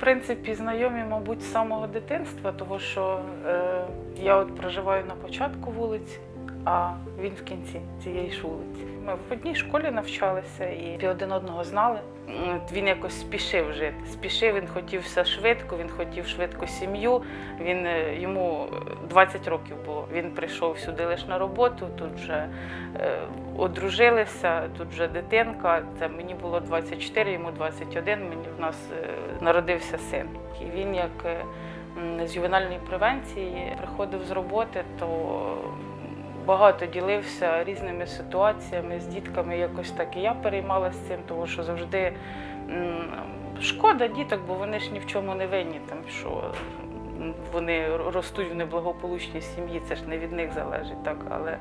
Принципі, знайомі, мабуть, з самого дитинства, тому що е, я от проживаю на початку вулиці, а він в кінці цієї ж вулиці. Ми в одній школі навчалися і один одного знали. Він якось спішив жити. Спішив, він хотів все швидко, він хотів швидко сім'ю. Він е, йому 20 років було. Він прийшов сюди лише на роботу, тут вже е, одружилися, тут вже дитинка. Це мені було 24, йому 21, мені в нас е, народився син. І він як е, з ювенальної превенції приходив з роботи, то багато ділився різними ситуаціями з дітками. Якось так і я переймалася цим, тому що завжди шкода діток, бо вони ж ні в чому не винні, там що вони ростуть в неблагополучній сім'ї, це ж не від них залежить, так але.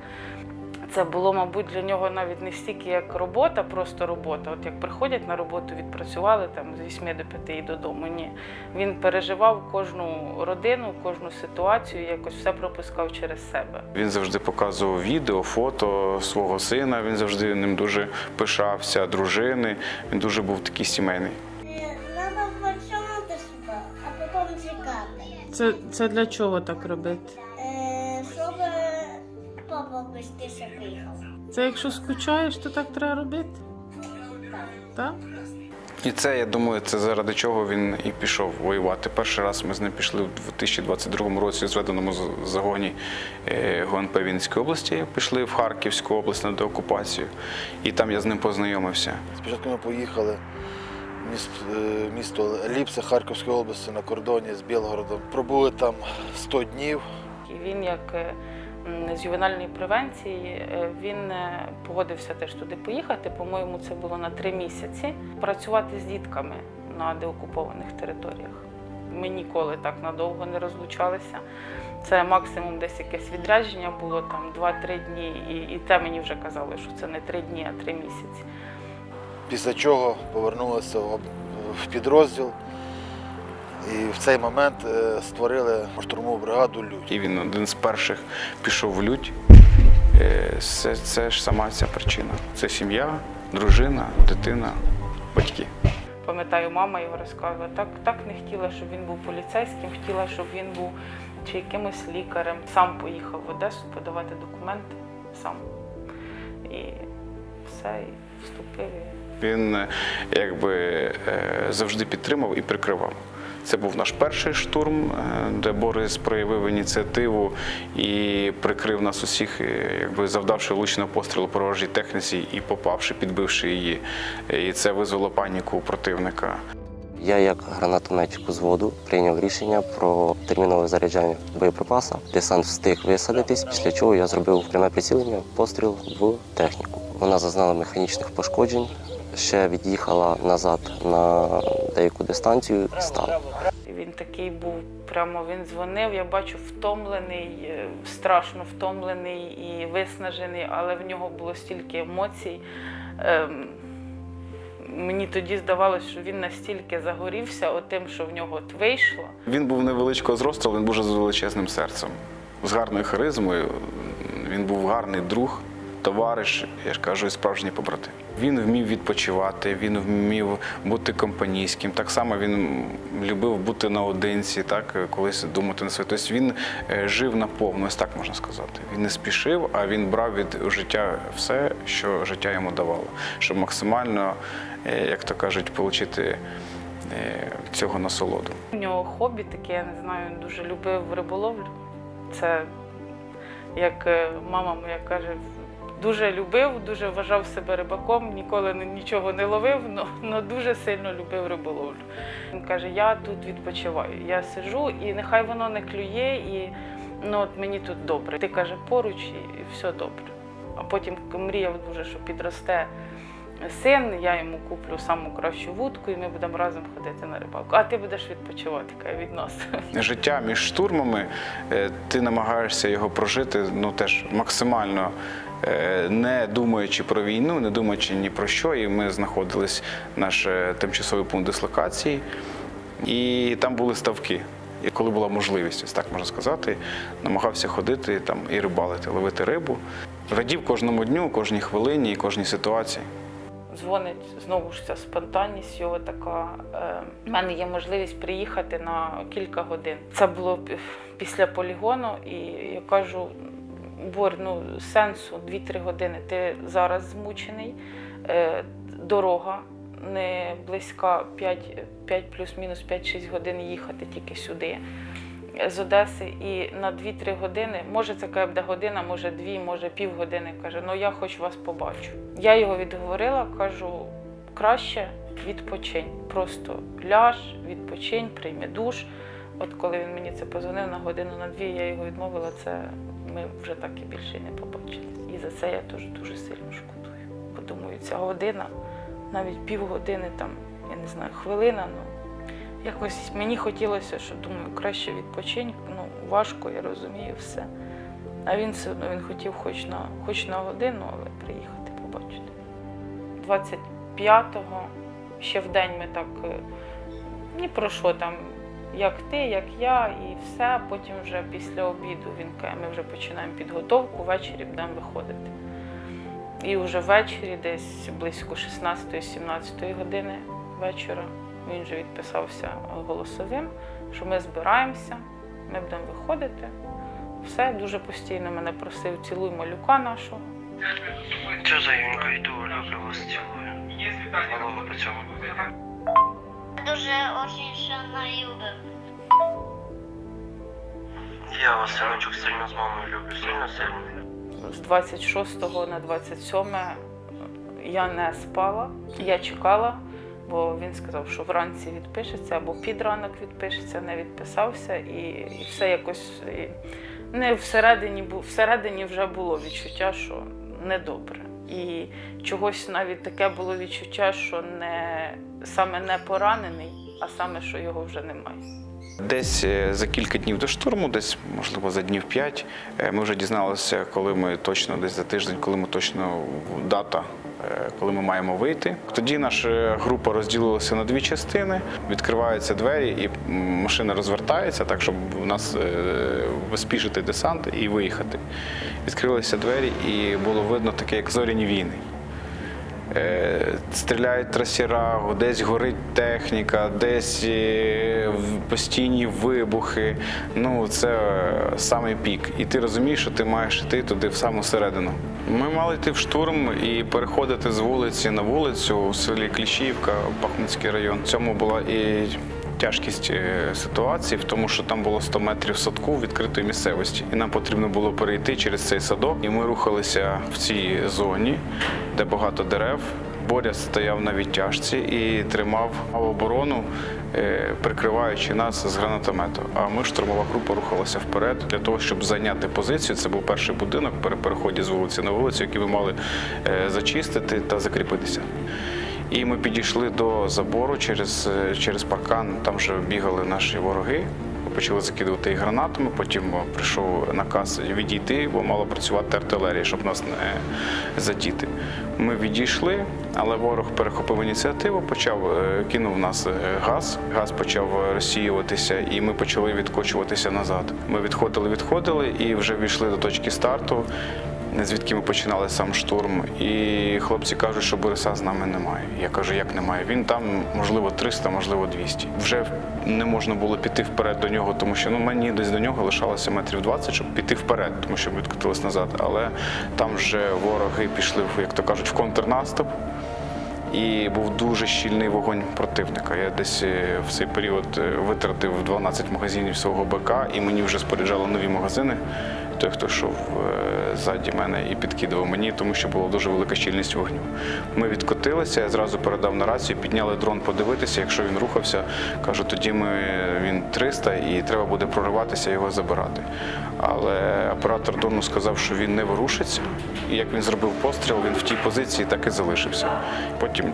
Це було, мабуть, для нього навіть не стільки як робота, просто робота. От як приходять на роботу, відпрацювали там з 8 до 5 і додому. Ні. Він переживав кожну родину, кожну ситуацію, якось все пропускав через себе. Він завжди показував відео, фото свого сина. Він завжди ним дуже пишався, дружини. Він дуже був такий сімейний. Треба почати сюди, а потім чекати. Це, це для чого так робити? Е, щоб папа швидше. Це якщо скучаєш, то так треба робити? Так? І це, я думаю, це заради чого він і пішов воювати. Перший раз ми з ним пішли в 2022 році в зведеному загоні е, ГУНП Вінницької області. Пішли в Харківську область на деокупацію. І там я з ним познайомився. Спочатку ми поїхали в міст, е, місто Ліпсе Харківської області на кордоні з Білгородом. Пробули там 100 днів. І він, як е, з ювенальної превенції, е, він е, погодився теж туди поїхати. По-моєму, це було на три місяці. Працювати з дітками на деокупованих територіях. Ми ніколи так надовго не розлучалися. Це максимум десь якесь відрядження було там 2-3 дні, і, і те мені вже казали, що це не 3 дні, а 3 місяці. Після чого повернулися в в підрозділ. І в цей момент е, створили штурмову бригаду Людь. І він один з перших пішов в лють. Е, Це, це ж сама ця причина. Це сім'я, дружина, дитина, батьки. Пам'ятаю, мама його розказувала, так, так не хотіла, щоб він був поліцейським, хотіла, щоб він був чи якимось лікарем. Сам поїхав в Одесу подавати документи сам. І все, і вступив. Він е, якби завжди підтримав і прикривав. Це був наш перший штурм, е, де Борис проявив ініціативу і прикрив нас усіх, е, якби завдавши влучного пострілу по ворожій техніці і попавши, підбивши її. І це визвело паніку у противника. Я, як гранатометчик з воду, прийняв рішення про термінове заряджання боєприпаса. Десант встиг висадитись, після чого я зробив пряме прицілення, постріл в техніку. Вона зазнала механічних пошкоджень, ще від'їхала назад на деяку дистанцію і стала. Він такий був, прямо він дзвонив, я бачу, втомлений, е, страшно втомлений і виснажений, але в нього було стільки емоцій. Ем, Мені тоді здавалося, що він настільки загорівся тим, що в нього от вийшло. Він був невеличкого зросту, але він дуже з величезним серцем, з гарною харизмою. Він був гарний друг, товариш, я ж кажу, і справжній побратим. Він вмів відпочивати, він вмів бути компанійським. Так само він любив бути наодинці, так колись думати на своє. Тобто він е, жив наповну, ось так можна сказати. Він не спішив, а він брав від життя все, що життя йому давало, щоб максимально, е, як то кажуть, отримати цього насолоду. У нього хобі таке, я не знаю, він дуже любив риболовлю. Це як е, мама моя каже, дуже любив, дуже вважав себе рибаком, ніколи нічого не ловив, але дуже сильно любив риболовлю. Він каже, я тут відпочиваю, я сиджу, і нехай воно не клює, і ну, от мені тут добре. Ти каже, поруч і, все добре. А потім мріяв дуже, що підросте син, я йому куплю саму кращу вудку, і ми будемо разом ходити на рибалку. А ти будеш відпочивати каже, від нас. життя між штурмами, е, ти намагаєшся його прожити ну, теж максимально не думаючи про війну, не думаючи ні про що. І ми знаходились наш е, тимчасовий пункт дислокації, і там були ставки. І коли була можливість, ось так можна сказати, намагався ходити там і рибалити, ловити рибу. Радів кожному дню, кожній хвилині і кожній ситуації. дзвонить знову ж ця спонтанність, його така. Е, в мене є можливість приїхати на кілька годин. Це було після полігону, і я кажу: Борь, ну сенсу 2-3 години. Ти зараз змучений. Е, дорога не близька 5, 5 плюс-мінус 5-6 годин їхати тільки сюди з Одеси. І на 2-3 години, може це каже, буде година, може дві, може півгодини. Каже, ну я хоч вас побачу. Я його відговорила, кажу, краще відпочинь. Просто ляж, відпочинь, прийми душ. От коли він мені це позвонив на годину на дві, я його відмовила, це ми вже так і більше не побачили. І за це я теж дуже сильно шкодую. Бо думаю, ця година, навіть півгодини, там, я не знаю, хвилина, ну якось мені хотілося, що думаю, краще відпочинь, ну важко, я розумію все. А він все одно він хотів хоч на, хоч на годину, але приїхати побачити. 25-го ще в день ми так е, ні про що там, як ти, як я, і все. Потім вже після обіду він каже, ми вже починаємо підготовку, ввечері будемо виходити. І вже ввечері, десь близько 16-17 години вечора, він вже відписався голосовим, що ми збираємося, ми будемо виходити. Все дуже постійно мене просив, цілуй малюка нашого. Що за Юнька, йду, люблю вас, цілую. Малого по цьому. Дуже очень сильно любив. Я вас, синочок, сильно з мамою люблю, сильно сильно. З 26 на 27 я не спала, я чекала, бо він сказав, що вранці відпишеться або під ранок відпишеться, не відписався, і, і все якось і, не всередині всередині вже було відчуття, що недобре. І чогось навіть таке було відчуття, що не саме не поранений, а саме, що його вже немає. Десь е, за кілька днів до штурму, десь можливо за днів п'ять, е, ми вже дізналися, коли ми точно десь за тиждень, коли ми точно дата, коли ми маємо вийти. Тоді наша група розділилася на дві частини. Відкриваються двері, і машина розвертається так, щоб у нас спішити виспішити десант і виїхати. Відкрилися двері, і було видно таке, як зоряні війни. Е, Стріляють трасіра, десь горить техніка, десь е, постійні вибухи. Ну, це саме пік. І ти розумієш, що ти маєш йти туди в саму середину. Ми мали йти в штурм і переходити з вулиці на вулицю у селі Кліщівка, Бахмутський район. Цьому була і тяжкість е, ситуації в тому, що там було 100 метрів садку відкритої місцевості, і нам потрібно було перейти через цей садок. І ми рухалися в цій зоні, де багато дерев. Боря стояв на відтяжці і тримав оборону, е, прикриваючи нас з гранатомету. А ми, штурмова група, рухалася вперед для того, щоб зайняти позицію. Це був перший будинок при переході з вулиці на вулицю, який ми мали е, зачистити та закріпитися. І ми підійшли до забору через, е, через паркан. Там вже бігали наші вороги. Почали закидувати гранатами. Потім прийшов наказ відійти, бо мала працювати артилерія, щоб нас не задіти. Ми відійшли, але ворог перехопив ініціативу, почав е, кинув нас е, газ. Газ почав розсіюватися, і ми почали відкочуватися назад. Ми відходили, відходили і вже війшли до точки старту звідки ми починали сам штурм. І хлопці кажуть, що Бориса з нами немає. Я кажу, як немає? Він там, можливо, 300, можливо, 200. Вже не можна було піти вперед до нього, тому що ну, мені десь до нього лишалося метрів 20, щоб піти вперед, тому що ми відкотились назад. Але там вже вороги пішли, як то кажуть, в контрнаступ. І був дуже щільний вогонь противника. Я десь е, в цей період е, витратив 12 магазинів свого БК, і мені вже споряджали нові магазини. Той, хто йшов е, ззаді мене і підкидував мені, тому що була дуже велика щільність вогню. Ми відкотилися, я зразу передав на рацію, підняли дрон подивитися. Якщо він рухався, кажу, тоді ми він 300 і треба буде прориватися, його забирати. Але оператор дрону сказав, що він не ворушиться. І як він зробив постріл, він в тій позиції так і залишився. Потім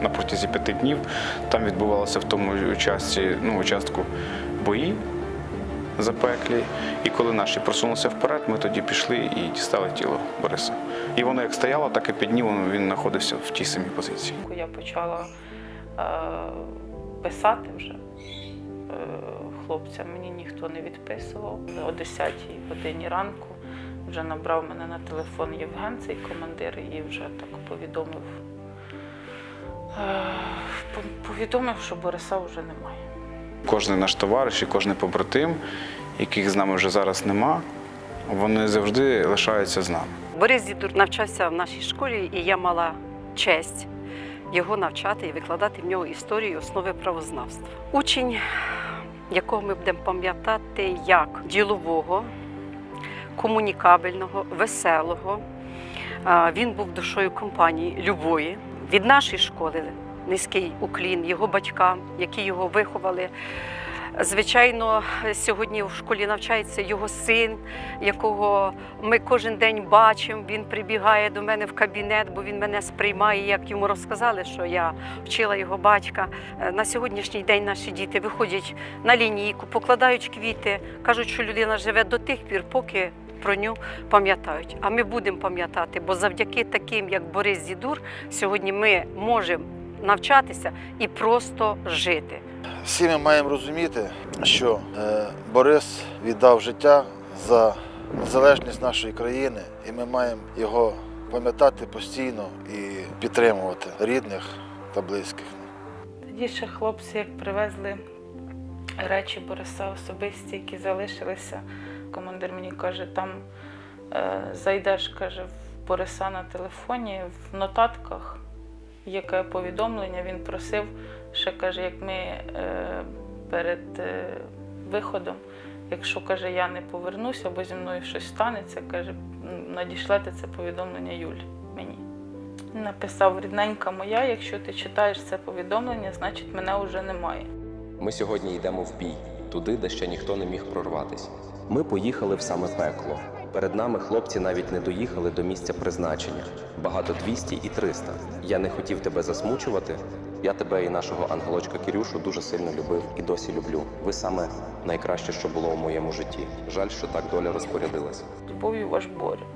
на протязі п'яти днів там відбувалося в тому участці, ну, участку бої запеклі. І коли наші просунулися вперед, ми тоді пішли і дістали тіло Бориса. І воно як стояло, так і під днів він знаходився в тій самій позиції. Я почала е, писати вже е, хлопцям. Мені ніхто не відписував. О 10 годині ранку вже набрав мене на телефон Євген, цей командир, і вже так повідомив, Е, Повідомив, що Бориса вже немає. Кожен наш товариш і кожен побратим, яких з нами вже зараз нема, вони завжди лишаються з нами. Борис Дідур навчався в нашій школі, і я мала честь його навчати і викладати в нього історію основи правознавства. Учень, якого ми будемо пам'ятати як ділового, комунікабельного, веселого. Він був душою компанії любої. Від нашої школи низький уклін його батькам, які його виховали. Звичайно, сьогодні в школі навчається його син, якого ми кожен день бачимо. Він прибігає до мене в кабінет, бо він мене сприймає. Як йому розказали, що я вчила його батька. Е, На сьогоднішній день наші діти виходять на лінійку, покладають квіти, кажуть, що людина живе до тих пір, поки про нього пам'ятають. А ми будемо пам'ятати, бо завдяки таким, як Борис Дідур, сьогодні ми можемо навчатися і просто жити. Всі ми маємо розуміти, що е, Борис віддав життя за незалежність нашої країни, і ми маємо його пам'ятати постійно і підтримувати рідних та близьких. Тоді ще хлопці, як привезли речі Бориса особисті, які залишилися, командир мені каже, там е, зайдеш, каже, в Бориса на телефоні, в нотатках, яке повідомлення він просив, ще каже, як ми е, перед е, виходом, якщо каже, я не повернуся, або зі мною щось станеться, каже, надішлете це повідомлення Юлі мені. Написав рідненька моя, якщо ти читаєш це повідомлення, значить мене вже немає. Ми сьогодні йдемо в бій, туди, де ще ніхто не міг прорватися. Ми поїхали в саме пекло. Перед нами хлопці навіть не доїхали до місця призначення. Багато 200 і 300. Я не хотів тебе засмучувати. Я тебе і нашого ангелочка Кирюшу дуже сильно любив і досі люблю. Ви саме найкраще, що було у моєму житті. Жаль, що так доля розпорядилася. З любов'ю ваш Боря.